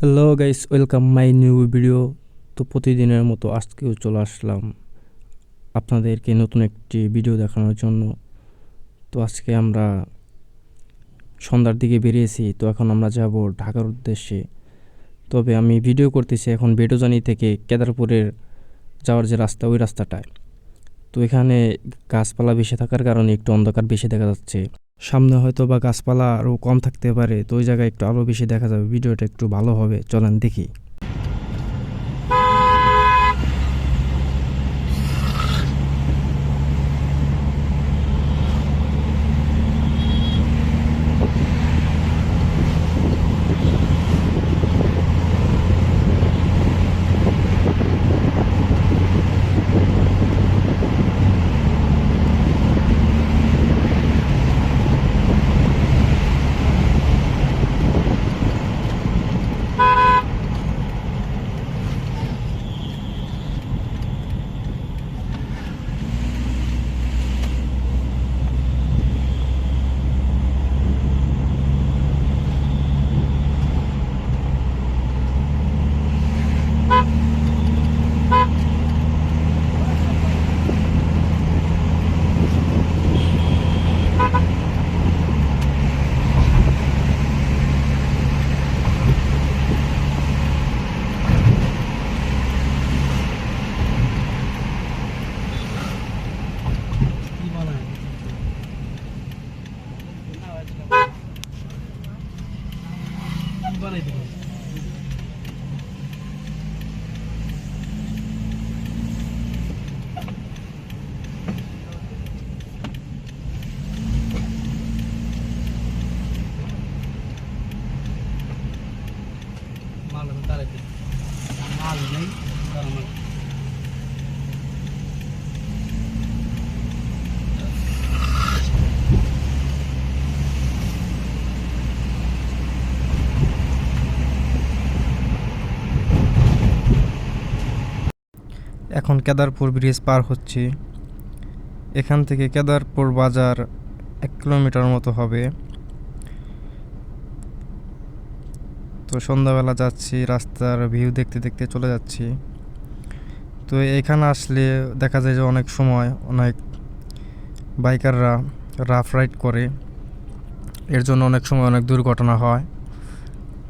Hello guys welcome my new video তো প্রতিদিনের মতো আজকেও চলে আসলাম আপনাদেরকে নতুন একটি ভিডিও দেখানোর জন্য। তো আজকে আমরা সন্ধ্যার দিকে বেরিয়েছি, তো এখন আমরা যাব ঢাকার উদ্দেশ্যে। তবে আমি ভিডিও করতেছি এখন বেটোজানি থেকে কেদারপুরের যাওয়ার যে রাস্তা, ওই রাস্তাটায়। তো এখানে গাছপালা বেশি থাকার কারণে একটু অন্ধকার বেশি দেখা যাচ্ছে। সামনে হয়তো বা গাছপালা আরও কম থাকতে পারে, তো ওই জায়গায় একটু আরও বেশি দেখা যাবে, ভিডিওটা একটু ভালো হবে, চলেন দেখি মাল তারাইতে মাল নেই কারণ এখন কেদারপুর ব্রিজ পার হচ্ছি। এখান থেকে কেদারপুর বাজার এক কিলোমিটার মতো হবে। তো সন্ধ্যাবেলা যাচ্ছি, রাস্তার ভিউ দেখতে দেখতে চলে যাচ্ছি। তো এখানে আসলে দেখা যায় যে অনেক সময় অনেক বাইকাররা রাফ রাইড করে। এর জন্য অনেক সময় অনেক দুর্ঘটনা হয়।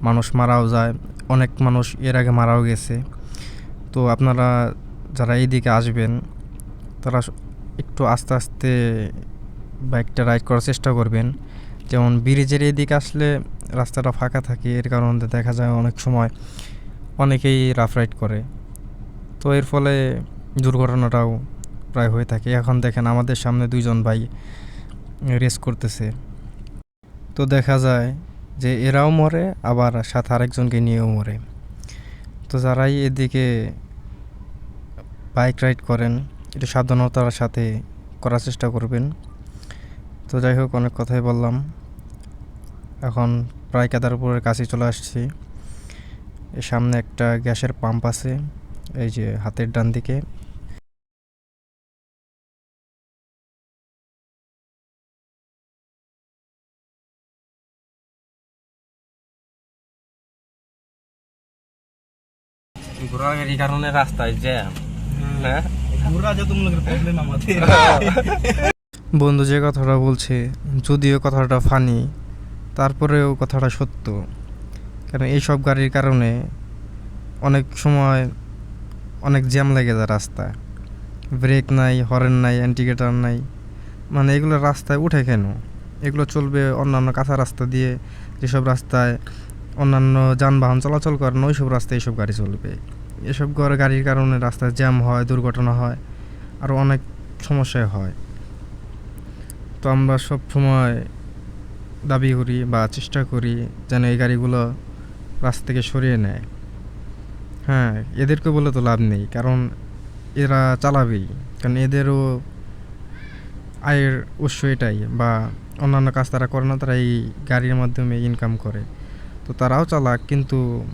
মানুষ মারাও যায়। অনেক মানুষ এর আগে মারাও গেছে। তো আপনারা যারা এই দিকে আসবেন, তারা একটু আস্তে আস্তে বাইকটা রাইড করার চেষ্টা করবেন। যেমন ব্রিজের এই দিকে আসলে রাস্তাটা ফাঁকা থাকে, এর কারণে দেখা যায় অনেক সময় অনেকেই রাফ রাইড করে। তো এর ফলে দুর্ঘটনাটাও প্রায় হয়ে থাকে। এখন দেখেন আমাদের সামনে দুইজন ভাই রেস করতেছে। তো দেখা যায় যে এরাও মরে, আবার সাথে আরেকজনকে নিয়েও মরে। তো যারাই এদিকে বাইক রাইড করেন, একটু সাবধানতার সাথে করার চেষ্টা করবেন। তো যাই হোক, অনেক কথাই বললাম। এখন প্রায় কেদারপুরের কাছে চলে আসছি। সামনে একটা গ্যাসের পাম্প আছে, এই যে হাতের ডান দিকে। ঘোরাঘুরির কারণে রাস্তায় জ্যাম। বন্ধু যে কথাটা বলছে, যদিও কথাটা ফানি, তারপরেও কথাটা সত্য। কারণ এইসব গাড়ির কারণে অনেক সময় অনেক জ্যাম লেগে যায় রাস্তায় ব্রেক নাই, হরেন নাই, অ্যান্টিগেটার নাই। মানে এগুলো রাস্তায় উঠে কেন? এগুলো চলবে অন্যান্য কাঁচা রাস্তা দিয়ে, যেসব রাস্তায় অন্যান্য যানবাহন চলাচল করে না, ওইসব রাস্তায় এইসব গাড়ি চলবে। এসব গড়- গাড়ির কারণে রাস্তায় জ্যাম হয়, দুর্ঘটনা হয় আরও অনেক সমস্যায় হয়। তো আমরা সব সময় দাবি করি বা চেষ্টা করি যেন এই গাড়িগুলো রাস্তা থেকে সরিয়ে নেয়। হ্যাঁ এদেরকে বলে তো লাভ নেই, কারণ এরা চালাবেই, কারণ এদেরও আয়ের উৎস এটাই বা অন্যান্য কাজ তারা করে না তারা এই গাড়ির মাধ্যমে ইনকাম করে। তো তারাও চালাক, কিন্তু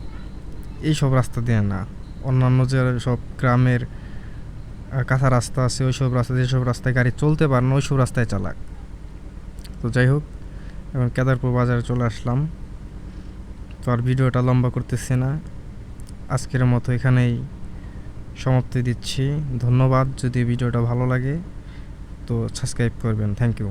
এই সব রাস্তা দিয়ে না। অন্যান্য যে সব গ্রামের কাঁচা রাস্তা আছে ওই সব রাস্তা, যেসব রাস্তায় গাড়ি চলতে পারে না ওই সব রাস্তায় চালাক। তো যাই হোক এবং কেদারপুর বাজারে চলে আসলাম। তো আর ভিডিওটা লম্বা করতেছি না। আজকের মতো এখানেই সমাপ্তি দিচ্ছি। ধন্যবাদ যদি ভিডিওটা ভালো লাগে, তো সাবস্ক্রাইব করবেন। Thank you